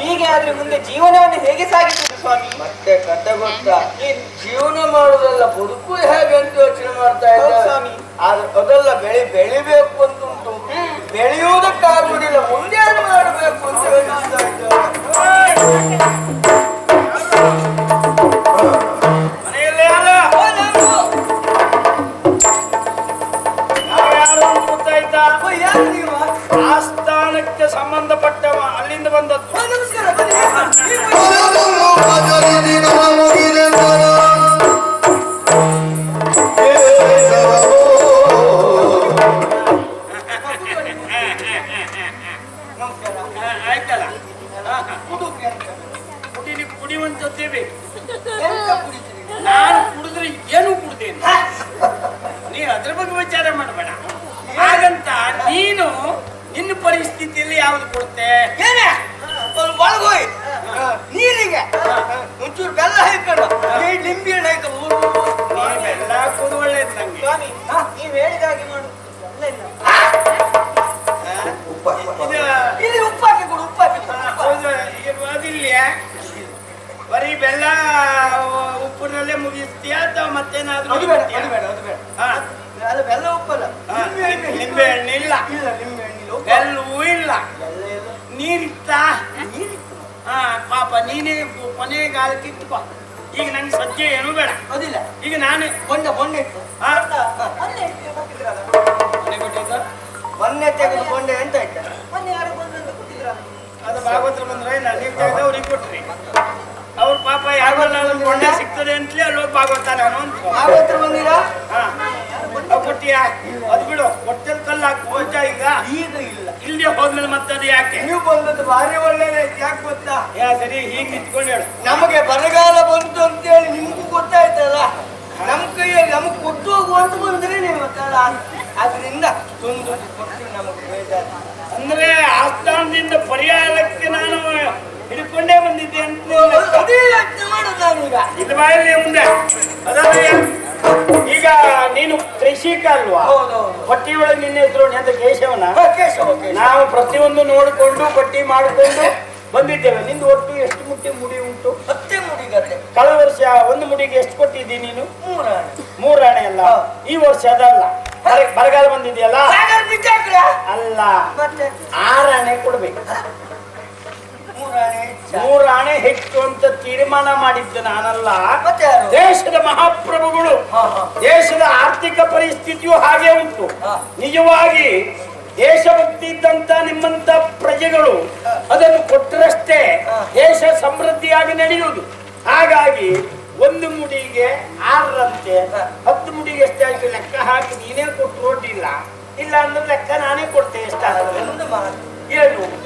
ಹೀಗೆ ಆದ್ರೆ ಮುಂದೆ ಜೀವನವನ್ನು ಹೇಗೆ ಸಾಗಿಸುವುದು ಸ್ವಾಮಿ? ಮತ್ತೆ ಕತೆ ಗೊತ್ತಾ? ಈ ಜೀವನ ಮಾಡುದಲ್ಲ ಬದುಕು ಹೇಗೆ ಅಂತ ಯೋಚನೆ ಮಾಡ್ತಾ ಇದ್ದ? ಇದ್ದಾರೆ ಸ್ವಾಮಿ. ಆದ್ರೆ ಅದೆಲ್ಲ ಬೆಳೆ ಬೆಳಿಬೇಕು ಅಂತ ಉಂಟು. ಬೆಳೆಯುವುದಕ್ಕಾಗುದಿಲ್ಲ ಮುಂದೆ ಏನು ಮಾಡಬೇಕು ಅಂತ ಯೋಚಿಸ್ತಾ ಇದ್ದಾರೆ ಬೇಕು ನಾನು ಕುಡಿದ್ರೆ ಏನು ಕುಡ್ದೇನೆ. ನೀ ಅದ್ರ ಬಗ್ಗೆ ವಿಚಾರ ಮಾಡಬೇಡ. ಹಾಗಂತ ನೀನು ನಿನ್ನ ಪರಿಸ್ಥಿತಿಯಲ್ಲಿ ಯಾವ್ದು ಕೊಡುತ್ತೆ? ಏನೇ? ಒಳಗೋಯ್ ನೀರಿಗೆ. ಒಂಚೂರು ಬೆಲ್ಲ ಹಾಕೊಂಡು. ಲಿಂಬಿ ಹಣ್ಣು ಹಾಕೊಂಡು ನೀವೆಲ್ಲ ಕೊಡು ಒಳ್ಳೇದು ನಂಗೆ. ನೀವ್ ಹೇಳಿದಾಗೆ ಹೇಳಿದ ಹಾಗೆ ಮಾಡು. ಅಥವಾ ಮತ್ತೇನಾದ್ರೂ ಅದು ಬೇಡ ಮಾಡ್ತೀಯಾ? ಅದು ಬೇಡ ಅದು ಬೇಡ. ಹಾ, ಅದು ಬೆಲ್ಲ ಉಪ್ಪಲ್ಲ. ನಿಂಬೆ ಹಣ್ಣು ಇಲ್ಲ. ಇಲ್ಲ. ಬೆಲ್ಲವೂ ಇಲ್ಲ. ಬೆಲ್ಲ ಇಲ್ಲ. ನೀರಿತ್ತಾ? ಹಾ ಪಾಪ ನೀನೇ ಕೊನೆಗಾಲಕ್ಕೆ ಇಟ್ಟುಕೋ ಈಗ ನನ್ಗೆ ಸದ್ಯ ಏನು ಬೇಡ. ಅದಿಲ್ಲ. ಈಗ ನಾನೇ. ಬೊಂಡ ಬೊಂಡೆ ಮೊನ್ನೆ ಮೊನ್ನೆ ತೆಗೆದು ಬೊಂಡೆ ಎಂತ ಆಯ್ತಾ ಮೊನ್ನೆ ಯಾರು ಕೊಟ್ಟಿದ್ರ ಅದು ಭಾಗವತ್ರ ಬಂದ್ರೆ ನಾನು ನೀವು ತೆಗೆದು ಅವ್ರಿಗೆ ಕೊಟ್ರಿ ಅವ್ರ ಪಾಪ ಯಾರು ಒಳ್ಳೆ ಸಿಗ್ತದೆ ಅಂತಲೇ ಅಲ್ಲಿ ಹೋಗಿ ಭಾಗವತ ನಾನು ಅಂತ. ಯಾವ ಹತ್ರ ಬಂದಿರಾ? ಹಾ. ಅವ್ ಕೊಟ್ಟಿಯಾ ಅದು ಬಿಡು ಹೊಟ್ಟೆಲ್ ಕಲ್ಲು ಹಾಕಿ ಹೋಯ್ತಾ ಈಗ? ಈಗ ಇಲ್ಲ. ಇಲ್ಲೇ ಹೋದ್ಮೇಲೆ ಮತ್ತದು ಯಾಕೆ? ನೀವು ಬಂದದ್ದು ಭಾರಿ ಒಳ್ಳೆಯದೇ ಯಾಕೆ ಗೊತ್ತಾ? ಯಾ ಸರಿ ಹೀಗೆ ನಿಂತ್ಕೊಂಡು ಹೇಳು. ನಮಗೆ ಬರಗಾಲ ಬಂತು ಅಂತೇಳಿ ನಿಮ್ಗೂ ಗೊತ್ತಾಯ್ತಲ್ಲ? ನಮ್ ಕೈಯಲ್ಲಿ ನಮಗ್ ಕೊಟ್ಟು ಹೋಗುವಂತ ಬಂದ್ರೆ ನೀವು ಗೊತ್ತಲ್ಲ ಅದರಿಂದ ತೊಂದರೆ ಕೊಟ್ಟು ನಮಗೆ ಬೇಜಾರು. ಅಂದ್ರೆ ಆಸ್ಥಾನದಿಂದ ಪರಿಹಾರಕ್ಕೆ ನಾನು ಹಿಡ್ಕೊಂಡೇ ಬಂದಿದ್ದೆ ಅಂತ. ಅದೇ ಯೋಚನೆ ಮಾಡೋದು ನಾನೀಗ ಇದು ಬಾಯಲ್ಲಿ ಮುಂದೆ. ಈಗ ನೀನು ಕೃಷಿಕ ಅಲ್ವಾ? ಪಟ್ಟಿ ಒಳಗೆ ನಿನ್ನ ಹೆಸರು ಅಂತ ಕೇಶವನ? ಕೇಶವ ಕೇಶವ. ನಾವು ಪ್ರತಿಯೊಂದು ನೋಡಿಕೊಂಡು ಪಟ್ಟಿ ಮಾಡಿಕೊಂಡು ಬಂದಿದ್ದೇವೆ. ನಿಂದು ಒಟ್ಟು ಎಷ್ಟು ಮುಟ್ಟಿ ಮುಡಿ ಉಂಟು? ಮತ್ತೆ ಮುಡಿಗತ್ತೆ ಕಳೆದ ವರ್ಷ ಒಂದು ಮುಡಿಗೆ ಎಷ್ಟು ಕೊಟ್ಟಿದ್ದಿ ನೀನು? ಮೂರ ಮೂರಾಣೆ ಅಲ್ಲ. ಈ ವರ್ಷ ಅದಲ್ಲ. ಬರ- ಬರಗಾಲ ಬಂದಿದೆಯಲ್ಲ? ಅಲ್ಲ. ಮತ್ತೆ? ಆರು ಅಣೆ ಕೊಡ್ಬೇಕು ಮೂರಾಣೆ ಹೆಚ್ಚ. ಅಣೆ ಹೆಚ್ಚು ಅಂತ ತೀರ್ಮಾನ ಮಾಡಿದ್ದೆ ನಾನಲ್ಲ. ದೇಶದ ಮಹಾಪ್ರಭುಗಳು. ದೇಶದ ಆರ್ಥಿಕ ಪರಿಸ್ಥಿತಿಯು ಹಾಗೆ ಉಂಟು. ನಿಜವಾಗಿ ದೇಶಭಕ್ತಿ ಇದ್ದಂತ ನಿಮ್ಮಂತ ಪ್ರಜೆಗಳು ಅದನ್ನು ಕೊಟ್ಟರಷ್ಟೇ ದೇಶ ಸಮೃದ್ಧಿಯಾಗಿ ನಡೆಯುವುದು. ಹಾಗಾಗಿ ಒಂದು ಮುಡಿಗೆ ಆರರಂತೆ. ಹತ್ತು ಮುಡಿಗೆ ಎಷ್ಟಾಯ್ತು ಲೆಕ್ಕ ಹಾಕಿ ನೀನೇ ಕೊಟ್ಟು ಇಲ್ಲ ಅಂದ್ರೆ ಲೆಕ್ಕ ನಾನೇ ಕೊಡ್ತೇನೆ ಮಾತು ಏನು?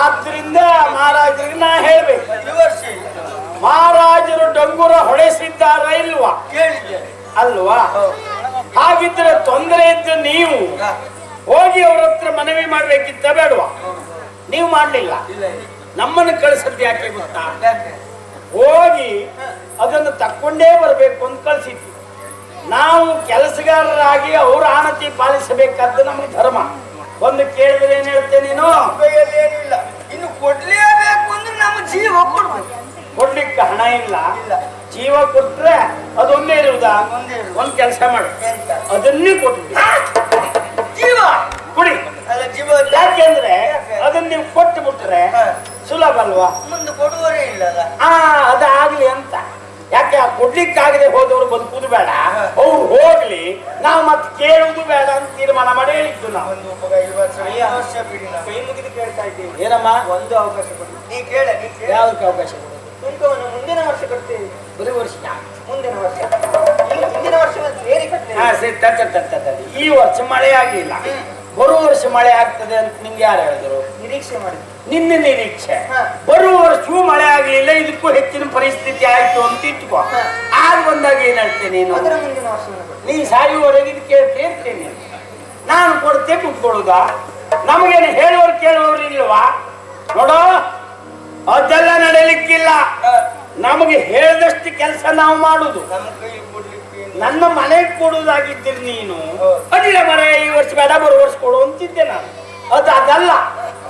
ಆದ್ರಿಂದ ಮಹಾರಾಜರಿಗೆ ನಾ ಹೇಳ್ಬೇಕು. ಮಹಾರಾಜರು ಡಂಗೂರ ಹೊಡೆಸಿದ್ದಾರ ಇಲ್ವಾ? ಅಲ್ವಾ? ಹಾಗಿದ್ರೆ ತೊಂದರೆ ಇದ್ರೆ ನೀವು ಹೋಗಿ ಅವ್ರ ಹತ್ರ ಮನವಿ ಮಾಡ್ಬೇಕಿತ್ತ ಬೇಡವಾ? ನೀವು ಮಾಡ್ಲಿಲ್ಲ. ನಮ್ಮನ್ನು ಕಳಿಸದ್ ಯಾಕೆ ಗೊತ್ತಾ? ಹೋಗಿ ಅದನ್ನು ತಕ್ಕೊಂಡೇ ಬರಬೇಕು ಅಂತ ಕಳಿಸಿತ್ತು ನಾವು ಕೆಲಸಗಾರರಾಗಿ ಅವ್ರ ಆಣತಿ ಪಾಲಿಸಬೇಕಾದ್ದು ನಮಗೆ ಧರ್ಮ. ಒಂದು ಕೇಳಿದ್ರೆ ಏನ್ ಹೇಳ್ತೇನೆ ನೀನು? ಕೈಯಲ್ಲಿ ಏನಿಲ್ಲ. ಇನ್ನು ಕೊಡ್ಲೇಬೇಕು ಅಂದ್ರೆ ನಮ್ಮ ಜೀವ ಕೊಡ್ಬೇಕು. ಕೊಡ್ಲಿಕ್ಕೆ ಹಣ ಇಲ್ಲ. ಇಲ್ಲ. ಜೀವ ಕೊಟ್ರೆ ಅದೊಂದೇ ಇರುವುದಾ? ಒಂದೇ ಇರುವುದು. ಒಂದ್ ಕೆಲಸ ಮಾಡು. ಎಂತ? ಅದನ್ನೇ ಕೊಟ್ಟು ಜೀವ? ಕುಡಿ. ಅಲ್ಲ ಜೀವ ಯಾಕೆಂದ್ರೆ ಅದನ್ನ ನೀವು ಕೊಟ್ಟು ಬಿಟ್ರೆ ಹಾ. ಸುಲಭ ಅಲ್ವಾ? ಮುಂದೆ ಕೊಡುವರೇ ಇಲ್ಲಲ್ಲ ಆ ಅದಾಗ್ಲಿ ಅಂತ. ಯಾಕೆ ಆ ಕೊಡ್ಲಿಕ್ಕಾಗದೆ ಹೋದವರು ಬದುಕುದು ಬೇಡ? ಅವ್ರು ಹೋಗ್ಲಿ ನಾವು ಮತ್ತೆ ಕೇಳುವುದು ಬೇಡ ಅಂತ ತೀರ್ಮಾನ ಮಾಡಿ ಹೇಳಿದ್ದು ನಾವು. ಒಂದು ವರ್ಷ ವರ್ಷ ಬಿಡಿ ನಾವು. ಕೈ ಮುಗಿದು ಕೇಳ್ತಾ ಇದ್ದೀವಿ. ಏನಮ್ಮ? ಒಂದು ಅವಕಾಶ ಕೊಡಿ. ನೀ ಕೇಳ ನೀ ಕೇಳ. ಯಾವ್ದಕ್ಕೆ ಅವಕಾಶ ಸುಂಕವನ್ನು ಮುಂದಿನ ವರ್ಷ ಕಟ್ತೇವೆ. ಬರೀ ವರ್ಷ ಮುಂದಿನ ವರ್ಷ. ಈ ಹಿಂದಿನ ವರ್ಷ ಸೇರಿ ಹಾ ಕಟ್ತೇವೆ ಸರಿ ತಕ್ಕ. ಈ ವರ್ಷ ಮಳೆ ಆಗಿಲ್ಲ. ಬರುವ ವರ್ಷ ಮಳೆ ಆಗ್ತದೆ ಅಂತ ನಿಮ್ಗೆ ಯಾರು ಹೇಳಿದ್ರು? ನಿರೀಕ್ಷೆ ಮಾಡಿದ್ವಿ ನಿನ್ನ ನಿರೀಕ್ಷೆ. ಬರುವ ವರ್ಷವೂ ಮಳೆ ಆಗಲಿಲ್ಲ ಇದಕ್ಕೂ ಹೆಚ್ಚಿನ ಪರಿಸ್ಥಿತಿ ಆಯ್ತು ಅಂತ ಇಟ್ಕೋ. ಆಗ ಬಂದಾಗ ಏನ್ ಹೇಳ್ತೇನೆ ನೀನು? ನೀನ್ ಸಾಯುವವರೆಗೆ ಇದು ಕೇಳ್ತಿ ನಾನು ಕೊಡ್ತೆ ಕುತ್ಕೊಳ್ಳುದ ನಮಗೇನು ಹೇಳುವವರು ಕೇಳುವವರು ಇಲ್ವಾ? ನೋಡೋ ಅದೆಲ್ಲ ನಡೆಯಲಿಕ್ಕಿಲ್ಲ ನಮಗೆ ಹೇಳಿದಷ್ಟು ಕೆಲಸ ನಾವು ಮಾಡುದು. ನನ್ನ ಮನೆಗೆ ಕೊಡುವುದಾಗಿದ್ದೀರಿ ನೀನು. ಅದಿಲ್ಲ ಮನೆ ಈ ವರ್ಷ ಬೇಡ ಬರುವ ವರ್ಷ ಕೊಡು ಅಂತಿದ್ದೆ ನಾನು. ಅದು ಅದಲ್ಲ.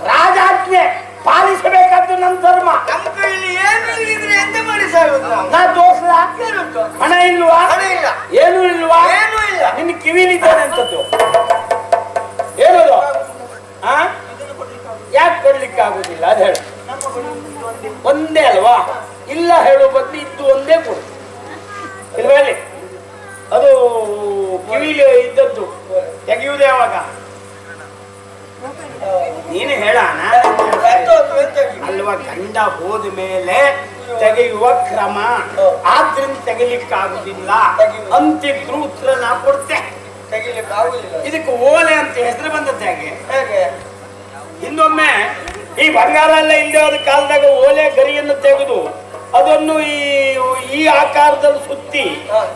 ರಾಜಾಜ್ಞೆ ಪಾಲಿಸಬೇಕಾದ್ದು ನನ್ನ ಧರ್ಮ. ನಮ್ಮ ಕೈಯಲ್ಲಿ ಏನು ಇಲ್ಲದಿದ್ರೆ ಎಂತ ಮಾಡಿ ಸಾಯೋದು ನಾವು ನಾ ದೋಸ್ಲ ಏನುಂಟು? ಹಣ ಇಲ್ವಾ? ಹಣ ಇಲ್ಲ. ಏನು ಇಲ್ವಾ? ಏನೂ ಇಲ್ಲ. ನಿನ್ನ ಕಿವಿಲಿದ್ದಾನೆ ಅಂತದ್ದು. ಏನದು? ಆ. ಯಾಕೆ ಕೊಡ್ಲಿಕ್ಕೆ ಆಗುದಿಲ್ಲ? ಅದು ಹೇಳು. ನಮ್ಮ ಬಳಿ ಇದು ಒಂದೇ ಒಂದೇ ಅಲ್ವಾ? ಇಲ್ಲ ಹೇಳೋ ಬದ್ಲು ಇದ್ದು ಒಂದೇ ಕೊಡು. ಇಲ್ವಾ ಹೇಳಿ? ಅದು ಕಿವಿಲಿ ಇದ್ದದ್ದು. ತೆಗೆಯುವುದೇ ಯಾವಾಗ ನೀನು ಹೇಳಣ? ಅಲ್ವಾ, ಗಂಡ ಹೋದ ಮೇಲೆ ತೆಗೆಯುವ ಕ್ರಮ. ಆದ್ರಿಂದ ತೆಗಿಲಿಕ್ಕಾಗುದಿಲ್ಲ. ಅಂತಿದ್ರು ಉತ್ತರ ನಾ ಕೊಡ್ತೆ. ಇದಕ್ಕೆ ಓಲೆ ಅಂತ ಹೆಸರು ಬಂದದ್ದು ಹೇಗೆ? ಇನ್ನೊಮ್ಮೆ ಈ ಬಂಗಾರ ಎಲ್ಲ ಇಲ್ಲದೆ ಕಾಲದಾಗ ಓಲೆ ಗರಿಯನ್ನು ತೆಗೆದು ಅದನ್ನು ಈ ಈ ಆಕಾರದಲ್ಲಿ ಸುತ್ತಿ.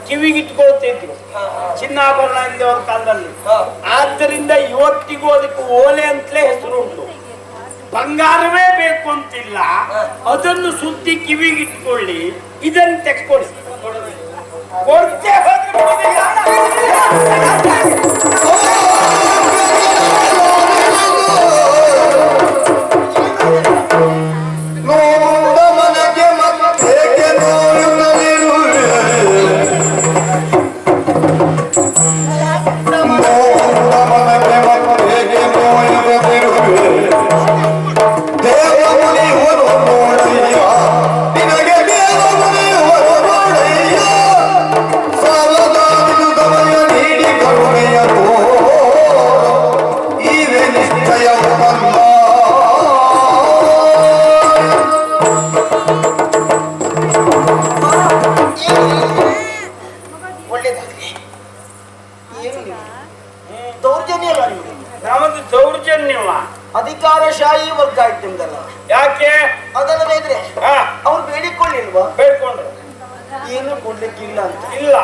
ಕಿವಿಗಿಟ್ಕೊಳ್ತಿದ್ರು. ಚಿನ್ನಾಭರಣ ಹೋದ ಕಾಲದಲ್ಲಿ. ಆದ್ದರಿಂದ ಇವತ್ತಿಗೂ ಅದಕ್ಕೆ ಓಲೆ ಅಂತಲೇ ಹೆಸರು ಉಂಟು ಬಂಗಾರವೇ ಬೇಕು ಅಂತಿಲ್ಲ. ಅದನ್ನು ಸುತ್ತಿ ಕಿವಿಗಿಟ್ಕೊಳ್ಳಿ ಇದನ್ನು ತೆಕ್ಕೊಳ್ಳಿ ಕೊಡ್ತೇ ಹೋದ್ರೆ ದೌರ್ಜನ್ಯ ಅಲ್ಲ ನೀವು? ನಮ್ಮದು ದೌರ್ಜನ್ಯವ. ಅಧಿಕಾರಶಾಹಿ ವರ್ಗ ಆಯ್ತು ನಿಮ್ದಲ್ಲ. ಯಾಕೆ? ಅದಲ್ಲದೆ ಇದ್ರೆ ಹಾ ಅವ್ರು ಬೇಡಿಕೊಳ್ಳಿಲ್ವಾ? ಬೇಡ್ಕೊಂಡ್ರು ಏನು ಕೊಡ್ಲಿಕ್ಕಿಲ್ಲ ಅಂತ. ಇಲ್ಲ.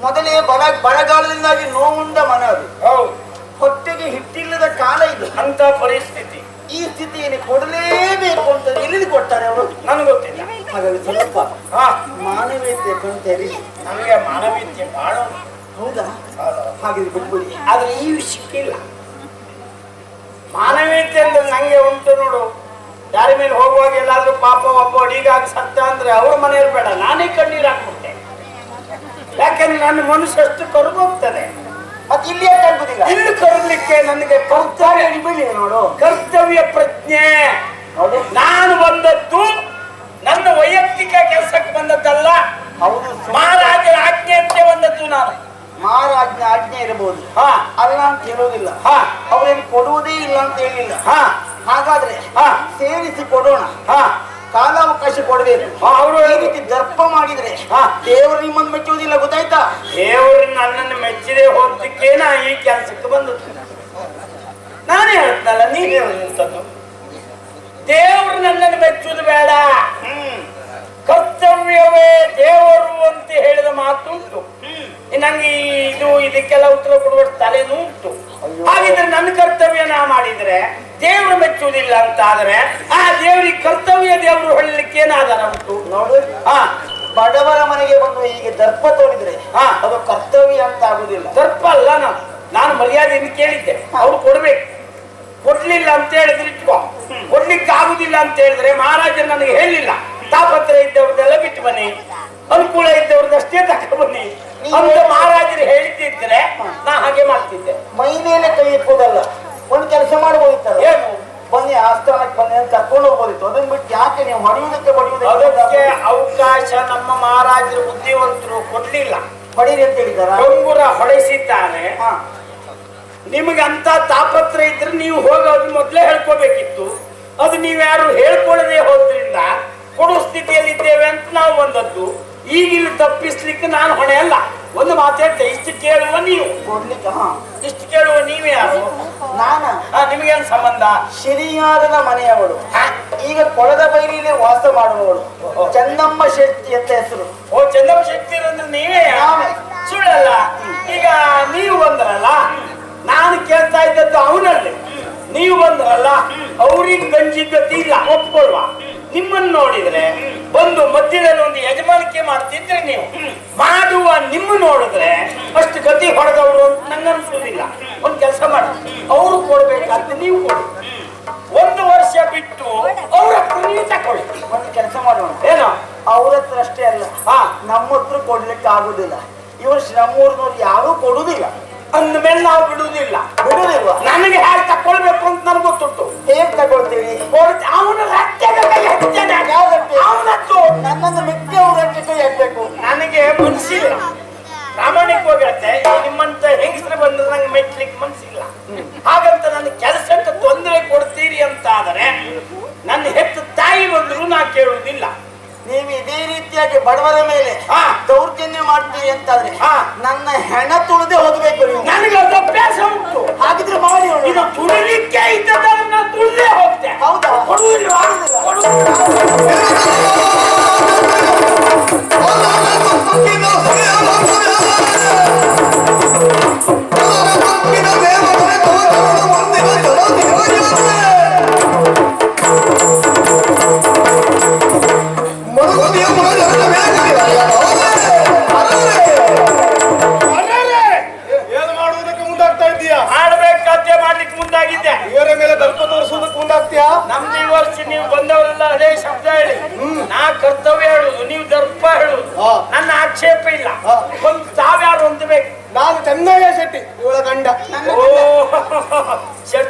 ಮೊದಲೇ ಬರ ಬರಗಾಲದಿಂದಾಗಿ ನೋವುಂಡ ಮನ ಅದು. ಹೌದು. ಹೊಟ್ಟೆಗೆ ಹಿಟ್ಟಿಲ್ಲದ ಕಾಲ ಇದು. ಅಂತ ಪರಿಸ್ಥಿತಿ. ಈ ಸ್ಥಿತಿಯನ್ನು ಕೊಡಲೇಬೇಕು ಅಂತ ಎಲ್ಲಿ ಕೊಡ್ತಾರೆ ಅವರು? ನನಗೆ ಗೊತ್ತಿಲ್ಲ. ಹಾಗಾದ್ರೆ ಸ್ವಲ್ಪ ಹಾ ಮಾನವೀಯತೆ ಕಣ್ತೇರಿ ನಮಗೆ ಮಾನವೀಯತೆ ಬಹಳ ಉಂಟು. ಹೌದಾ? ಹಾಗಿದ್ರೆ ಬಿಟ್ಬಿಡಿ. ಆದ್ರೆ ಈ ಸಿಕ್ಕಿಲ್ಲ. ಮಾನವೀಯತೆ ಅಂದ್ರೆ ನಂಗೆ ಉಂಟು ನೋಡು. ಯಾರ ಮೇಲೆ ಹೋಗುವಾಗ ಎಲ್ಲಾದ್ರೂ ಪಾಪ ಒಬ್ಬ ಅಡಿಗಾಗಿ ಸತ್ತ ಅಂದ್ರೆ ಅವ್ರ ಮನೆಯವ್ರು ಬೇಡ. ನಾನೇ ಕಣ್ಣೀರು ಹಾಕ್ಬಿಟ್ಟೆ. ಯಾಕಂದ್ರೆ ನನ್ನ ಮನಸ್ಸು ಅಷ್ಟು ಕರ್ಗೋಗ್ತದೆ. ಮತ್ತೆ ಇಲ್ಲಿಯೇ ತಲುಪುದಿಲ್ಲ ಇಲ್ಲಿ ಕರಲಿಕ್ಕೆ ನನಗೆ ಕರ್ತವ್ಯ ಬಿಡಿ ನೋಡು. ಕರ್ತವ್ಯ ಪ್ರಜ್ಞೆ. ನೋಡು ನಾನು ಬಂದದ್ದು ನನ್ನ ವೈಯಕ್ತಿಕ ಕೆಲಸಕ್ಕೆ ಬಂದದ್ದಲ್ಲ ಹೌದು ಮಹಾರಾಜರ ಆಜ್ಞೆಯಂತೆ ಬಂದದ್ದು ನಾನು ಮಹಾರಾಜ್ಞೆ ಆಜ್ಞೆ ಇರಬಹುದು ಹಾ ಅಲ್ಲ ಅಂತ ಹೇಳೋದಿಲ್ಲ. ಹಾ ಅವ್ರೇನು ಕೊಡುವುದೇ ಇಲ್ಲ ಅಂತ ಹೇಳಿಲ್ಲ. ಹಾ ಹಾಗಾದ್ರೆ ಹಾ ಸೇರಿಸಿ ಕೊಡೋಣ. ಹಾ ಕಾಲಾವಕಾಶ ಕೊಡಬೇಕು. ಅವರು ಈ ರೀತಿ ದರ್ಪ ಮಾಡಿದ್ರೆ ಹಾ. ದೇವರು ನಿಮ್ಮನ್ನು ಮೆಚ್ಚುವುದಿಲ್ಲ ಗೊತ್ತಾಯ್ತಾ? ದೇವರು ನನ್ನನ್ನು ಮೆಚ್ಚದೆ ಹೋದಕ್ಕೆ ನಾ ಈ ಕೆಲಸಕ್ಕೆ ಬಂದು ನಾನೇ ಹೇಳ್ತಲ್ಲ ನೀನೇ ಹೇಳ್ತದ್ದು. ದೇವರು ನನ್ನನ್ನು ಮೆಚ್ಚುವುದು ಬೇಡ. ಹ್ಮ್. ಕರ್ತವ್ಯವೇ ದೇವರು ಅಂತ ಹೇಳಿದ ಮಾತು ಉಂಟು ನಂಗೆ ಈ ಇದು ಇದಕ್ಕೆಲ್ಲ ಉತ್ತರ ಕೊಡುವ ತಲೆನೂ ಉಂಟು. ಹಾಗಿದ್ರೆ ನನ್ನ ಕರ್ತವ್ಯ ನಾ ಮಾಡಿದ್ರೆ ದೇವರು ಮೆಚ್ಚುವುದಿಲ್ಲ ಅಂತ ಆದ್ರೆ ಆ ದೇವರಿಗೆ ಕರ್ತವ್ಯ ದೇವರು ಹೊಳ್ಳಲಿಕ್ಕೆ ಏನಾದಾರ ಉಂಟು ನೋಡು ಹಾ ಬಡವರ ಮನೆಗೆ ಬಂದು ಹೀಗೆ ದರ್ಪ ತೋರಿದ್ರೆ ಹಾ. ಅದು ಕರ್ತವ್ಯ ಅಂತ ಆಗುದಿಲ್ಲ ದರ್ಪ ಅಲ್ಲ ನಾನು ನಾನು ಮರ್ಯಾದೆಯನ್ನು ಕೇಳಿದ್ದೆ. ಅವ್ರು ಕೊಡ್ಬೇಕು. ಕೊಡ್ಲಿಲ್ಲ ಅಂತ ಹೇಳಿದ್ರೆ ಇಟ್ಕೋ. ಕೊಡ್ಲಿಕ್ಕೆ ಆಗುದಿಲ್ಲ ಅಂತ ಹೇಳಿದ್ರೆ ಮಹಾರಾಜ ನನಗೆ ಹೇಳಿಲ್ಲ. ತಾಪತ್ರ ಇದ್ದವ್ರದ್ದೆಲ್ಲ ಬಿಟ್ಟು ಬನ್ನಿ. ಅನುಕೂಲ ಇದ್ದವ್ರದ್ದಷ್ಟೇ ತಕ ಬನ್ನಿ. ಅಂತ ಮಹಾರಾಜರು ಹೇಳ್ತಿದ್ರೆ ನಾ ಹಾಗೆ ಮಾಡ್ತಿದ್ದೆ. ಮೈ ಮೇಲೆ ಕೈ ಇಟ್ಕೋದಲ್ಲ ಒಂದು ಕೆಲಸ ಮಾಡಬಹುದಿತ್ತಲ್ಲ ಏನು? ಬನ್ನಿ ಆಸ್ಥಾನಕ್ಕೆ ಬನ್ನಿ ಅಂತ ಕರ್ಕೊಂಡು ಹೋಗ್ಬೋದಿತ್ತು. ಅದನ್ನ ಬಿಟ್ಟು ಯಾಕೆ ನೀವು ಹೊಡೆಯುವುದಕ್ಕೆ ಅದಕ್ಕೆ ಬಡಿಯುವುದಕ್ಕೆ ಅವಕಾಶ ನಮ್ಮ ಮಹಾರಾಜರು ಬುದ್ಧಿವಂತರು ಕೊಡ್ಲಿಲ್ಲ. ಹೊಡೀರಿ ಅಂತ ಹೇಳಿದಾರ ಡೊಂಗುರ ಹೊಡೆಸಿದ್ದಾನೆ. ನಿಮಗೆ ಅಂತ ತಾಪತ್ರ ಇದ್ರೆ ನೀವು ಹೋಗೋದು ಮೊದ್ಲೇ ಮೊದಲೇ ಹೇಳ್ಕೋಬೇಕಿತ್ತು. ಅದು ನೀವ್ಯಾರು ಹೇಳ್ಕೊಳ್ಳದೆ ಹೋದ್ರಿಂದ ಕೊಡೋ ಸ್ಥಿತಿಯಲ್ಲಿ ಇದ್ದೇವೆ ಅಂತ ನಾವು ಬಂದದ್ದು. ಈಗ ಇಲ್ಲಿ ತಪ್ಪಿಸ್ಲಿಕ್ಕೆ ನಾನು ಹೊಣೆ ಅಲ್ಲ. ಒಂದು ಹೇಳ್ತೆ ಇಷ್ಟು ಕೇಳುವ ನೀವು. ಕೊಡ್ಲಿಕ್ಕೆ ಹಾ. ಇಷ್ಟು ಕೇಳುವ ನೀವೇ ಯಾರು? ನಾನ? ನಿಮಗೇನು ಸಂಬಂಧ? ಶಿರಿಯಾರನ ಮನೆಯವಳು. ಈಗ ಕೊಳದ ಬೈಲಿಯಲ್ಲಿ ವಾಸ ಮಾಡುವವಳು. ಚಂದಮ್ಮ ಶೆಟ್ಟಿ ಅಂತ ಹೆಸರು. ಓ ಚಂದಮ್ಮ ಶಕ್ತಿ ಅಂದ್ರೆ ನೀವೇ? ಸುಳ್ಳಲ್ಲ. ಈಗ ನೀವು ಬಂದ್ರಲ್ಲ ನಾನು ಕೇಳ್ತಾ ಇದ್ದದ್ದು ಅವನಲ್ಲಿ. ನೀವು ಬಂದ್ರಲ್ಲ ಅವ್ರಿಗೆ ಗಂಜಿ ಗತಿ ಇಲ್ಲ ಒಪ್ಕೊಳ್ವ ನಿಮ್ಮನ್ನು ನೋಡಿದ್ರೆ ಬಂದು ಮಧ್ಯದಲ್ಲಿ ಒಂದು ಯಜಮಾನಿಕೆ ಮಾಡ್ತಿದ್ರೆ ನೀವು. ಮಾಡುವ ನಿಮ್ಮ ನೋಡಿದ್ರೆ ಅಷ್ಟು ಗತಿ ಹೊಡೆದವರು ಅಂತ ನಂಗೆ ಅನ್ಸೋದಿಲ್ಲ ಒಂದು ಕೆಲಸ ಮಾಡಿ. ಅವರು ಕೊಡ್ಬೇಕಂತ ನೀವು ಕೊಡಿ. ಒಂದು ವರ್ಷ ಬಿಟ್ಟು ಅವ್ರ ನೀವು ತಕೊಳ್ಳಿ ಒಂದು ಕೆಲಸ ಮಾಡೋಣ. ಏನೋ? ಅವ್ರ ಹತ್ರ ಅಷ್ಟೇ ಅಲ್ಲ. ಹಾ, ನಮ್ಮ ಹತ್ರ ಕೊಡ್ಲಿಕ್ಕೆ ಆಗುದಿಲ್ಲ. ಇವರು ನಮ್ಮೂರ್ನವ್ರು ಯಾರು ಕೊಡುದಿಲ್ಲ ಅಂದ್ಮೇಲೆ ನಾವು ಬಿಡುವುದಿಲ್ಲ. ಬಿಡುವುದಿಲ್ಲ. ನನಗೆ ಹೇಗೆ ತಕೊಳ್ಬೇಕು ಅಂತ ನನಗೆ ಗೊತ್ತುಂಟು. ಹೇಗ್ ತಗೊಳ್ತೀವಿ ಅವನ ರಕ್ತದ ಕೈ ಹಚ್ಚನೆ ಯಾವ ರಕ್ತ? ಅವನದ್ದು. ನನ್ನನ್ನು ಮಿಕ್ಕ ಅವ್ರ ಕೈ ಹಾಕ್ಬೇಕು ನನಗೆ ಮನಸ್ಸಿಲ್ಲ. ಪ್ರಾಮಾಣಿಕವಾಗತ್ತೆ ನಿಮ್ಮಂತ ಹೆಂಗಸರು ಬಂದ್ರೆ ನಂಗೆ ಮೆಟ್ಲಿಕ್ಕೆ ಮನಸ್ಸಿಲ್ಲ. ಹಾಗಂತ ನನ್ನ ಕೆಲಸಕ್ಕೆ ತೊಂದರೆ ಕೊಡ್ತೀರಿ ಅಂತ ಆದರೆ ನನ್ನ ಹೆತ್ತ ತಾಯಿ ಬಂದ್ರು ನಾ ಕೇಳುವುದಿಲ್ಲ. ನೀವು ಇದೇ ರೀತಿಯಾಗಿ ಬಡವರ ಮೇಲೆ ಹಾ. ದೌರ್ಜನ್ಯ ಮಾಡ್ತೀರಿ ಅಂತಾದ್ರೆ ಹಾ. ನನ್ನ ಹೆಣ ತುಳಿದೇ ಹೋಗ್ಬೇಕು ನೀವು. ನನಗೆ ಅದು ಅಭ್ಯಾಸ ಉಂಟು. ಹಾಗಿದ್ರೆ ಮಾಡಿ. ಇದು ತುಳಿಲಿಕ್ಕೆ ಇದ್ದದನ್ನು ನಾನು ತುಳಿದೇ ಹೋಗ್ತೆ. ಹೌದಾ? ಕೊಡುವುದಿಲ್ಲ. ಕೊಡುವುದಿಲ್ಲ.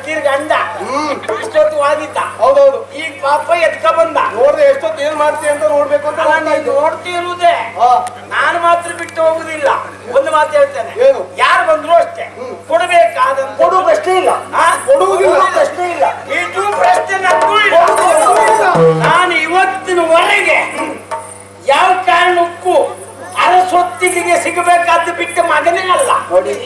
ಶಕ್ತಿರ್ ಗಂಡ ಇಷ್ಟೊತ್ತು ವಾದಿತ. ಹೌದೌದು. ಈಗ ಪಾಪ ಎತ್ಕ ಬಂದ? ನೋಡ್ದೆ ಎಷ್ಟೊತ್ತು ಏನ್ ಮಾಡ್ತೀಯ ಅಂತ ನೋಡ್ಬೇಕು ಅಂತ. ನೋಡ್ತಿರುವುದೇ ನಾನು ಮಾತ್ರ ಬಿಟ್ಟು ಹೋಗುದಿಲ್ಲ. ಒಂದು ಮಾತು ಹೇಳ್ತೇನೆ. ಏನು? ಯಾರು ಬಂದ್ರು ಅಷ್ಟೇ. ಕೊಡಬೇಕಾದ ಕೊಡುವ ಪ್ರಶ್ನೆ ಇಲ್ಲ? ಕೊಡುವುದಿಲ್ಲ. ಕೊಡುವ ಪ್ರಶ್ನೆ ಇಲ್ಲ. ಇದು ಪ್ರಶ್ನೆ. ನಾನು ಇವತ್ತಿನವರೆಗೆ ಯಾವ ಕಾರಣಕ್ಕೂ ಅರಸೊತ್ತಿಗೆ ಸಿಗಬೇಕಾದ್ದು ಬಿಟ್ಟ ಮಗನೇ ಅಲ್ಲ. ನೋಡಿ.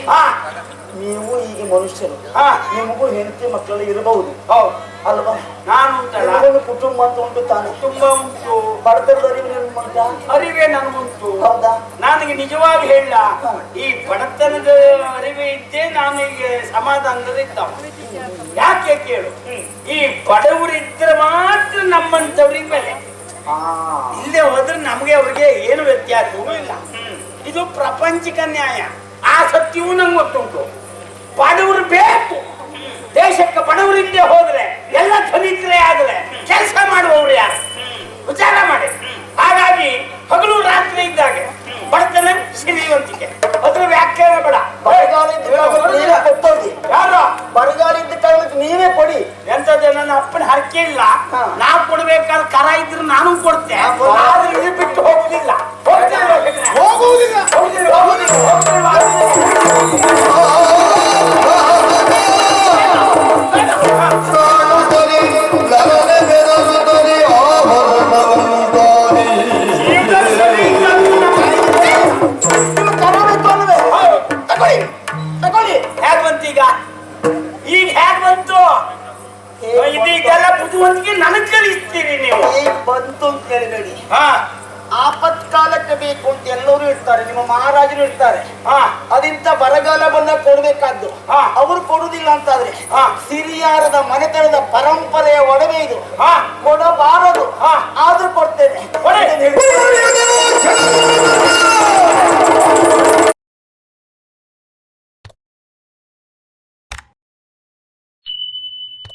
ನೀವು ಈಗ ಮನುಷ್ಯರು. ಹಾ ನಿಮಗೂ ಹೆಂಡತಿ ಮಕ್ಕಳು ಇರಬಹುದು. ಹೌದು. ಅಲ್ವಾ? ನಾನು ನಿಮಗೊಂದು ಕುಟುಂಬ ಅಂತ ಉಂಟು ತಾನು ತುಂಬಾ ಉಂಟು. ಬಡತನದ ಅರಿವು ನಿಮ್ಮಂತ ಅರಿವೇ ನನಗುಂಟು ಹೌದಾ? ನನಗೆ ನಿಜವಾಗಿ ಹೇಳ. ಈ ಬಡತನದ ಅರಿವೆ ಇದ್ದೇ ನಾನು ಈಗ ಸಮಾಧಾನದಲ್ಲಿ ಇದ್ದವ ಯಾಕೆ ಕೇಳು? ಈ ಬಡವರಿದ್ರೆ ಮಾತ್ರ ನಮ್ಮಂತವ್ರಿಗೆ ಮೇಲೆ ಇಲ್ಲೇ ಹೋದ್ರೆ ನಮಗೆ ಅವ್ರಿಗೆ ಏನು ವ್ಯತ್ಯಾಸವೂ ಇಲ್ಲ. ಇದು ಪ್ರಪಂಚಿಕ ನ್ಯಾಯ. ಆ ಸತ್ಯವೂ ನಂಗೆ ಗೊತ್ತುಂಟು. ಬಡವರು ಬೇಕು. ದೇಶಕ್ಕೆ ಬಡವರಿಂದ ಹೋದ್ರೆ ಎಲ್ಲ ಧನಿಕರೇ ಆದ್ರೆ ಕೆಲಸ ಮಾಡುವವರು ಯಾರು? ವಿಚಾರ ಮಾಡಿ. ಹಾಗಾಗಿ ಹಗಲು ರಾತ್ರಿ ಇದ್ದಾಗ ಬಡತನ ಸಿರಿವಂತಿಕೆ ಅದ್ರ ವ್ಯಾಖ್ಯಾನ ಬೇಡ. ಯಾರು? ಬರಗಾಲ ಇದ್ದ ಕಾರಣಕ್ಕೆ ನೀವೇ ಕೊಡಿ. ಎಂತದ್ದು ನನ್ನ ಅಪ್ಪನ ಹರಕೆ ಇಲ್ಲ. ನಾವು ನಾ ಕೊಡ್ಬೇಕಾದ ಕರ ಇದ್ರೆ ನಾನು ಕೊಡ್ತೆ. ಬಂತು ಅಂತ ಹೇಳಿಬೇಡಿ ಹಾ. ಆಪತ್ಕಾಲಕ್ಕೆ ಬೇಕು ಅಂತ ಎಲ್ಲರೂ ಇರ್ತಾರೆ ನಿಮ್ಮ ಮಹಾರಾಜರು ಇರ್ತಾರೆ ಹಾ. ಅದಿಂತ ಬರಗಾಲ ಬಂದ ಕೊಡ್ಬೇಕಾದ್ದು. ಹಾ. ಅವರು ಕೊಡುದಿಲ್ಲ ಅಂತಾದ್ರೆ ಹಾ. ಸಿರಿಯಾರದ ಮನೆತನದ ಪರಂಪರೆಯ ಒಡವೆ ಇದು. ಹಾ. ಕೊಡಬಾರದು. ಹಾ. ಆದ್ರೂ ಕೊಡ್ತೇನೆ.